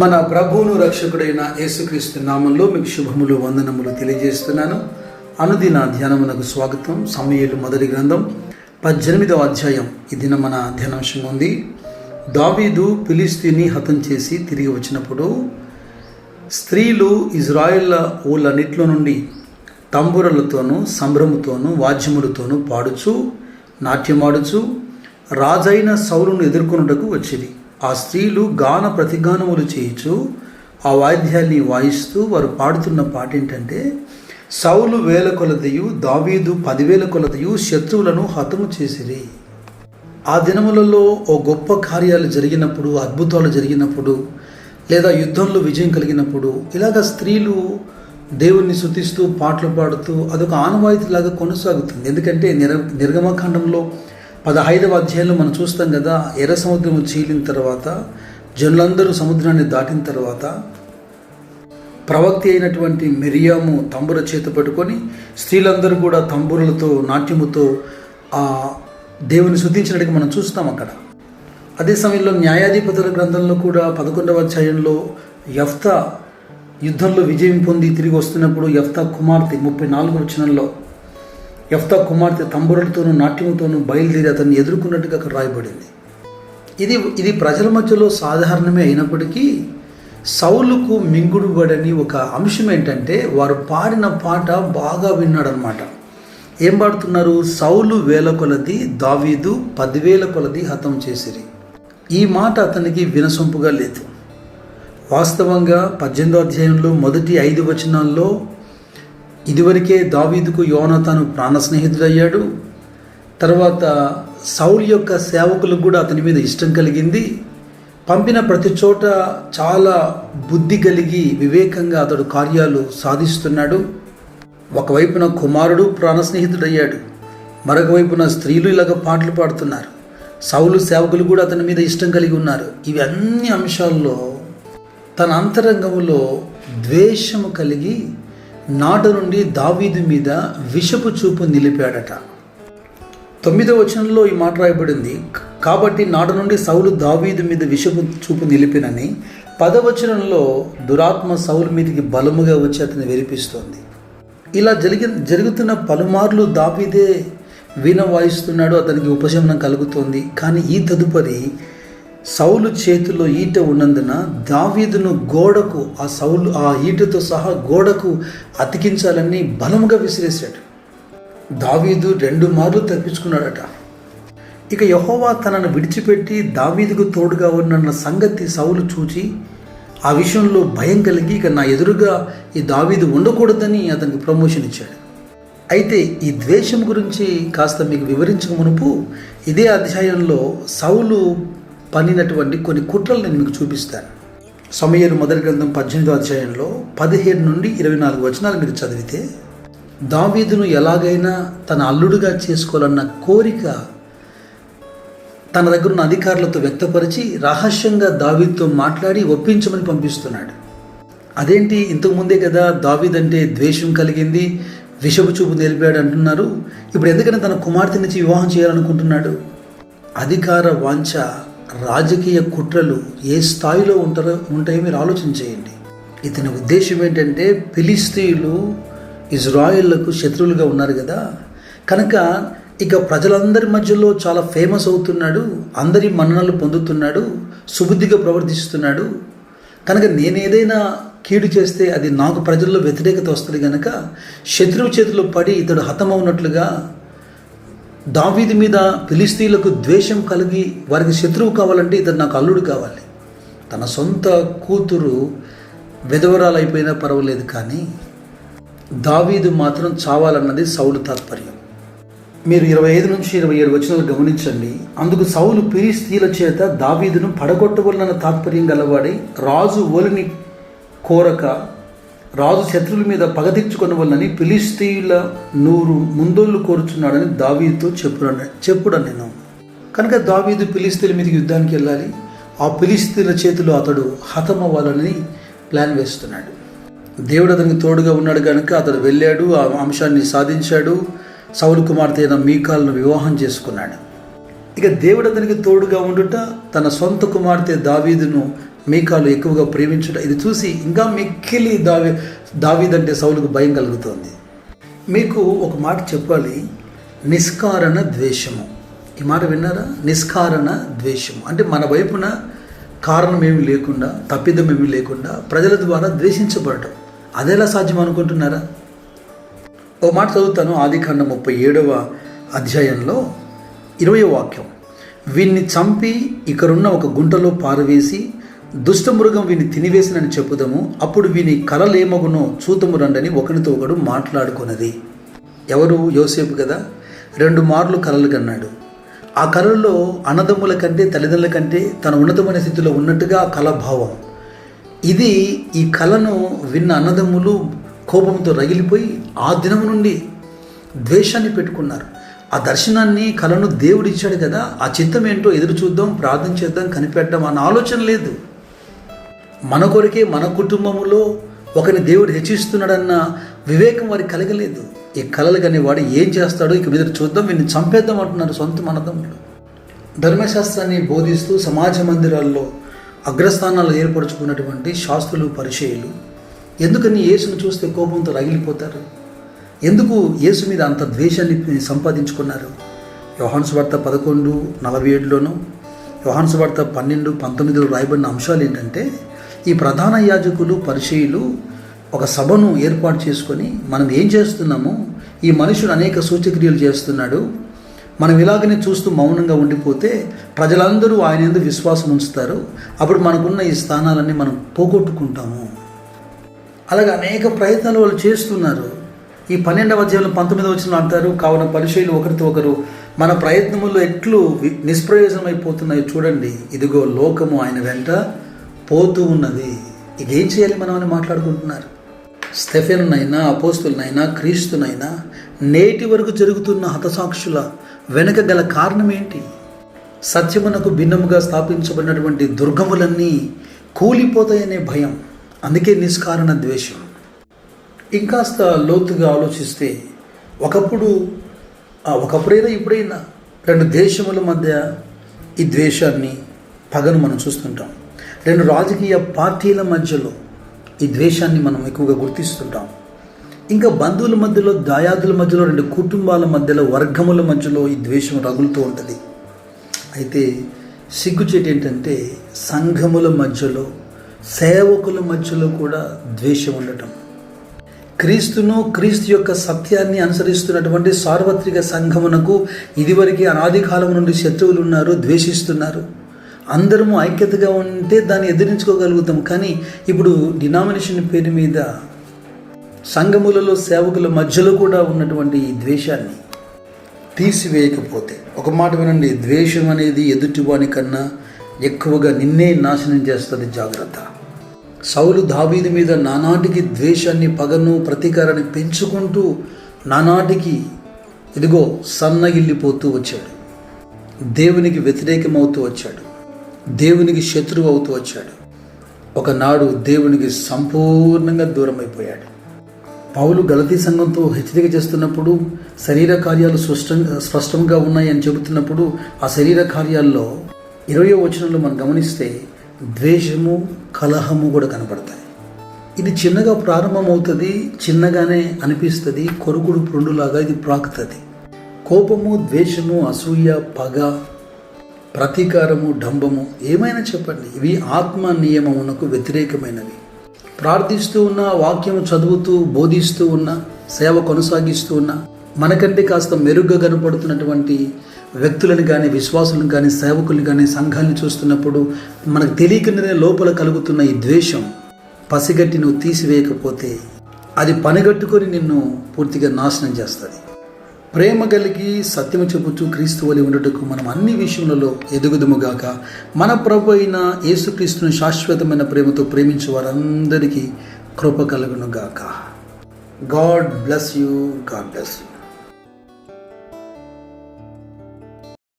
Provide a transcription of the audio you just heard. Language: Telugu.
మన ప్రభువును రక్షకుడైన యేసుక్రీస్తు నామంలో మీకు శుభములు వందనములు తెలియజేస్తున్నాను. అనుదిన ధ్యానమునకు స్వాగతం. సమయలు మొదటి గ్రంథం పద్దెనిమిదవ అధ్యాయం. ఇది మన ధ్యానాంశం ఉంది. దావీదు ఫిలిస్తీని హతం చేసి తిరిగి వచ్చినప్పుడు స్త్రీలు ఇజ్రాయిల్ ఊళ్ళన్నిట్లో నుండి తంబురలతోనూ సంభ్రముతోనూ వాద్యములతోనూ పాడుచు నాట్యమాడుచు రాజైన సౌలును ఎదుర్కొనుటకు వచ్చింది ఆ స్త్రీలు గాన ప్రతిగానములు చేయుచు ఆ వాయిద్యాన్ని వాయిస్తూ వారు పాడుతున్న పాట ఏంటంటే సౌలు వేల కొలదియు దావీదు పదివేల కొలదియు శత్రువులను హతము చేసిరి. ఆ దినములలో ఓ గొప్ప కార్యాలు జరిగినప్పుడు అద్భుతాలు జరిగినప్పుడు లేదా యుద్ధంలో విజయం కలిగినప్పుడు ఇలాగ స్త్రీలు దేవుణ్ణి శుతిస్తూ పాటలు పాడుతూ అదొక ఆనవాయితీలాగా కొనసాగుతుంది. ఎందుకంటే నిర నిర్గమకాండంలో పదహైదవ అధ్యాయంలో మనం చూస్తాం కదా ఎర్ర సముద్రం చీలిన తర్వాత జనులందరూ సముద్రాన్ని దాటిన తర్వాత ప్రవక్తి అయినటువంటి మిరియాము తంబుర చేత పట్టుకొని స్త్రీలందరూ కూడా తంబురులతో నాట్యముతో ఆ దేవుని శుద్ధించినట్టుగా మనం చూస్తాం అక్కడ. అదే సమయంలో న్యాయాధిపతుల గ్రంథంలో కూడా పదకొండవ అధ్యాయంలో యఫ్తా యుద్ధంలో విజయం పొంది తిరిగి వస్తున్నప్పుడు యఫ్తా కుమార్తె ముప్పై నాలుగు వచనంలో యఫ్తా కుమార్తె తంబురులతోనూ నాట్యముతోనూ బయలుదేరి అతన్ని ఎదుర్కొన్నట్టుగా అక్కడ రాయబడింది. ఇది ఇది ప్రజల మధ్యలో సాధారణమే అయినప్పటికీ సౌలుకు మింగుడుబడని ఒక అంశం ఏంటంటే వారు పాడిన పాట బాగా విన్నాడనమాట ఏం పాడుతున్నారు? సౌలు వేల కొలది దావీదు పదివేల కొలది హతం చేసిరి. ఈ మాట అతనికి వినసొంపుగా లేదు. వాస్తవంగా పద్దెనిమిదో అధ్యాయంలో మొదటి ఐదు వచనాల్లో ఇదివరకే దావీదుకు యోనతాను ప్రాణ స్నేహితుడయ్యాడు తర్వాత సౌల్ యొక్క సేవకులకు కూడా అతని మీద ఇష్టం కలిగింది. పంపిన ప్రతి చోట చాలా బుద్ధి కలిగి వివేకంగా అతడు కార్యాలు సాధిస్తున్నాడు. ఒకవైపున కుమారుడు ప్రాణ స్నేహితుడయ్యాడు మరొక వైపున స్త్రీలు ఇలాగ పాటలు పాడుతున్నారు. సౌలు సేవకులు కూడా అతని మీద ఇష్టం కలిగి ఉన్నారు. ఇవి అన్ని అంశాల్లో తన అంతరంగంలో ద్వేషము కలిగి నాట నుండి దావీదు మీద విషపు చూపు నిలిపాడట. తొమ్మిదో వచనంలో ఈ మాట రాయబడింది. కాబట్టి నాట నుండి సౌలు దావీదు మీద విషపు చూపు నిలిపినని పదవచనంలో దురాత్మ సౌలు మీదకి బలముగా వచ్చి అతను వినిపిస్తోంది ఇలా జరిగి జరుగుతున్న పలుమార్లు దావీదే వీణ వాయిస్తున్నాడు అతనికి ఉపశమనం కలుగుతోంది. కానీ ఈ తదుపరి సౌలు చేతిలో ఈట ఉన్నందున దావీదును గోడకు ఆ సౌలు ఆ ఈటతో సహా గోడకు అతికించాలని బలముగా విసిరేశాడు. దావీదు రెండు మార్లు తప్పించుకున్నాడట. ఇక యహోవా తనను విడిచిపెట్టి దావీదుకు తోడుగా ఉన్న సంగతి సౌలు చూచి ఆ విషయంలో భయం కలిగి ఇక నా ఎదురుగా ఈ దావీదు ఉండకూడదని అతనికి ప్రమోషన్ ఇచ్చాడు. అయితే ఈ ద్వేషం గురించి కాస్త మీకు వివరించక మునుపు ఇదే అధ్యాయంలో సౌలు పనినటువంటి కొన్ని కుట్రలు నేను మీకు చూపిస్తాను. సమయలు మొదటి గ్రంథం పద్దెనిమిదో అధ్యాయంలో పదిహేడు నుండి ఇరవై నాలుగు వచనాలు మీరు చదివితే దావీదును ఎలాగైనా తన అల్లుడుగా చేసుకోవాలన్న కోరిక తన దగ్గర ఉన్న అధికారులతో వ్యక్తపరిచి రహస్యంగా దావీద్తో మాట్లాడి ఒప్పించమని పంపిస్తున్నాడు. అదేంటి? ఇంతకుముందే కదా దావీద్ అంటే ద్వేషం కలిగింది విషపు చూపు నిలిపాడు అంటున్నారు. ఇప్పుడు ఎందుకని తన కుమార్తెనిచ్చి వివాహం చేయాలనుకుంటున్నాడు? అధికార వాంఛ రాజకీయ కుట్రలు ఏ స్థాయిలో ఉంటారో ఉంటాయో మీరు ఆలోచన చేయండి ఇతని ఉద్దేశం ఏంటంటే ఫిలిస్తీన్లు ఇజ్రాయిళ్ళకు శత్రువులుగా ఉన్నారు కదా. కనుక ఇక ప్రజలందరి మధ్యలో చాలా ఫేమస్ అవుతున్నాడు అందరి మన్ననలు పొందుతున్నాడు సుబుద్ధిగా ప్రవర్తిస్తున్నాడు. కనుక నేనేదైనా కీడు చేస్తే అది నాకు ప్రజల్లో వ్యతిరేకత వస్తుంది కనుక శత్రువు చేతిలో పడి ఇతడు హతమవునట్లుగా దావీది మీద ఫిలిస్తీన్లకు ద్వేషం కలిగి వారికి శత్రువు కావాలంటే ఇతను నాకు అల్లుడు కావాలి. తన సొంత కూతురు విధవరాలైపోయినా పర్వాలేదు కానీ దావీదు మాత్రం చావాలన్నది సౌలు తాత్పర్యం. మీరు ఇరవై ఐదు నుంచి ఇరవై ఏడు వచనాలు గమనించండి. అందుకు సౌలు ఫిలిస్తీన్ల చేత దావీదును పడగొట్టవలన తాత్పర్యం గలవాడి రాజు ఓలిని కోరక రాజు శత్రువుల మీద పగ తీర్చుకున్న వల్లని ఫిలిస్తీన్ల నూరు ముందోళ్ళు కోరుచున్నాడని దావీతో చెప్పుడ చెప్పుడ నేను. కనుక దావీదు ఫిలిస్తీన్ల మీదకి యుద్ధానికి వెళ్ళాలి. ఆ ఫిలిస్తీన్ల చేతిలో అతడు హతమవ్వాలని ప్లాన్ వేస్తున్నాడు. దేవుడు అతనికి తోడుగా ఉన్నాడు కనుక అతడు వెళ్ళాడు ఆ అంశాన్ని సాధించాడు. సౌలు కుమార్తె అయిన మీకాలను వివాహం చేసుకున్నాడు. ఇక దేవుడు అతనికి తోడుగా ఉండుట తన సొంత కుమార్తె దావీదును మీకాలు ఎక్కువగా ప్రేమించుట ఇది చూసి ఇంకా మిక్కిలి దావి దావిదంటే సౌలుకు భయం కలుగుతోంది. మీకు ఒక మాట చెప్పాలి. నిష్కారణ ద్వేషము. ఈ మాట విన్నారా? నిష్కారణ ద్వేషము. అంటే మన వైపున కారణం ఏమి లేకుండా తప్పిదం ఏమి లేకుండా ప్రజల ద్వారా ద్వేషించబడటం. అదేలా సాధ్యం అనుకుంటున్నారా? ఓ మాట చదువుతాను. ఆదికాండం ముప్పై ఏడవ అధ్యాయంలో ఇరవై వాక్యం. వీన్ని చంపి ఇక్కడున్న ఒక గుంటలో పారవేసి దుష్టమృగం వీని తినివేసినని చెప్పుదాము అప్పుడు వీని కలలేమగునో చూతము రండని ఒకరితో ఒకడు మాట్లాడుకున్నది ఎవరు? యోసేపు కదా రెండు మార్లు కలలు కన్నాడు. ఆ కళల్లో అన్నదమ్ముల కంటే తల్లిదండ్రుల కంటే తన ఉన్నతమైన స్థితిలో ఉన్నట్టుగా ఆ కళ భావం. ఇది ఈ కళను విన్న అన్నదమ్ములు కోపంతో రగిలిపోయి ఆ దినం నుండి ద్వేషాన్ని పెట్టుకున్నారు. ఆ దర్శనాన్ని కళను దేవుడు ఇచ్చాడు కదా ఆ చిత్తం ఏంటో ఎదురు చూద్దాం ప్రార్థన చేద్దాం కనిపెట్టడం అన్న ఆలోచన లేదు. మన కొరికే మన కుటుంబంలో ఒకరిని దేవుడు హెచ్చిస్తున్నాడన్న వివేకం వారికి కలగలేదు. ఈ కలలు కానీ వాడు ఏం చేస్తాడో ఇక మీద చూద్దాం వీడిని చంపేద్దాం అంటున్నారు సొంత మనదమ్ములు. ధర్మశాస్త్రాన్ని బోధిస్తూ సమాజ మందిరాల్లో అగ్రస్థానాలు ఏర్పరచుకున్నటువంటి శాస్త్రులు పరిచయులు ఎందుకని యేసును చూస్తే కోపంతో రగిలిపోతారు? ఎందుకు యేసు మీద అంత ద్వేషాన్ని సంపాదించుకున్నారు? యోహాన్స్ వార్త పదకొండు నలభై ఏడులోను యోహాన్స్ వార్త పన్నెండు పంతొమ్మిదిలో రాయబడిన అంశాలు ఏంటంటే ఈ ప్రధాన యాజకులు పరిచయులు ఒక సభను ఏర్పాటు చేసుకొని మనం ఏం చేస్తున్నామో ఈ మనుషుడు అనేక సూచక్రియలు చేస్తున్నాడు. మనం ఇలాగనే చూస్తూ మౌనంగా ఉండిపోతే ప్రజలందరూ ఆయన ఎందుకు విశ్వాసం ఉంచుతారు. అప్పుడు మనకున్న ఈ స్థానాలన్నీ మనం పోగొట్టుకుంటాము. అలాగే అనేక ప్రయత్నాలు వాళ్ళు చేస్తున్నారు. ఈ పన్నెండవ అధ్యాయంలో పంతొమ్మిదవ వచ్చిన అంటారు కావున పరిచయలు ఒకరితో ఒకరు మన ప్రయత్నములు ఎట్లు వి- నిష్ప్రయోజనమైపోతున్నాయో చూడండి. ఇదిగో లోకము ఆయన వెంట పోతూ ఉన్నది. ఇక ఏం చేయాలి మనం అని మాట్లాడుకుంటున్నారు? స్టెఫెన్నైనా అపోస్తులనైనా క్రీస్తునైనా నేటి వరకు జరుగుతున్న హతసాక్షుల వెనుక గల కారణం ఏంటి సత్యమునకు భిన్నముగా స్థాపించబడినటువంటి దుర్గములన్నీ కూలిపోతాయనే భయం అందుకే నిష్కారణ ద్వేషం. ఇంకాస్త లోతుగా ఆలోచిస్తే ఒకప్పుడు ఒకప్పుడైనా ఇప్పుడైనా రెండు దేశముల మధ్య ఈ ద్వేషాన్ని పగను మనం చూస్తుంటాం. రెండు రాజకీయ పార్టీల మధ్యలో ఈ ద్వేషాన్ని మనం ఎక్కువగా గుర్తిస్తుంటాం. ఇంకా బంధువుల మధ్యలో దాయాదుల మధ్యలో రెండు కుటుంబాల మధ్యలో వర్గముల మధ్యలో ఈ ద్వేషం రగులుతూ ఉంటుంది. అయితే సిగ్గుచేటు ఏంటంటే సంఘముల మధ్యలో సేవకుల మధ్యలో కూడా ద్వేషం ఉండటం. క్రీస్తును క్రీస్తు యొక్క సత్యాన్ని అనుసరిస్తున్నటువంటి సార్వత్రిక సంఘమునకు ఇదివరకే అనాది కాలం నుండి శత్రువులు ఉన్నారు ద్వేషిస్తున్నారు. అందరము ఐక్యతగా ఉంటే దాన్ని ఎదిరించుకోగలుగుతాం. కానీ ఇప్పుడు డినామినేషన్ పేరు మీద సంఘములలో సేవకుల మధ్యలో కూడా ఉన్నటువంటి ఈ ద్వేషాన్ని తీసివేయకపోతే ఒక మాట వినండి ద్వేషం అనేది ఎదుటివాని కన్నా ఎక్కువగా నిన్నే నాశనం చేస్తుంది జాగ్రత్త. సౌలు దావీదు మీద నానాటికి ద్వేషాన్ని పగను ప్రతీకారాన్ని పెంచుకుంటూ నానాటికి ఇదిగో సన్నగిల్లిపోతూ వచ్చాడు. దేవునికి వ్యతిరేకమవుతూ వచ్చాడు. దేవునికి శత్రువు అవుతూ వచ్చాడు. ఒకనాడు దేవునికి సంపూర్ణంగా దూరమైపోయాడు. పౌలు గలతీ సంఘంతో హెచ్చరిక చేస్తున్నప్పుడు శరీర కార్యాలు స్పష్టంగా స్పష్టంగా ఉన్నాయని చెబుతున్నప్పుడు ఆ శరీర కార్యాల్లో ఇరవయో వచనంలో మనం గమనిస్తే ద్వేషము కలహము కూడా కనపడతాయి. ఇది చిన్నగా ప్రారంభమవుతుంది చిన్నగానే అనిపిస్తుంది కొరుకుడు పుండులాగా ఇది ప్రాకుతుంది. కోపము ద్వేషము అసూయ పగ ప్రతీకారము డంబము ఏమైనా చెప్పండి. ఇవి ఆత్మ నియమమునకు వ్యతిరేకమైనవి. ప్రార్థిస్తూ ఉన్న వాక్యం చదువుతూ బోధిస్తూ ఉన్న సేవ కొనసాగిస్తూ ఉన్న మనకంటే కాస్త మెరుగ్గా కనపడుతున్నటువంటి వ్యక్తులను కానీ విశ్వాసులను కానీ సేవకులను కానీ సంఘాన్ని చూస్తున్నప్పుడు మనకు తెలియకుండానే లోపల కలుగుతున్న ఈ ద్వేషం పసిగట్టి నువ్వు తీసివేయకపోతే అది పనిగట్టుకొని నిన్ను పూర్తిగా నాశనం చేస్తుంది. ప్రేమ కలిగి సత్యము చెబుతూ క్రీస్తు వలి ఉండటకు మనం అన్ని విషయములలో ఎదుగుదుముగాక మన ప్రభు అయిన యేసుక్రీస్తును శాశ్వతమైన ప్రేమతో ప్రేమించే వారందరికీ కృప కలుగునుగాక. God bless you God bless you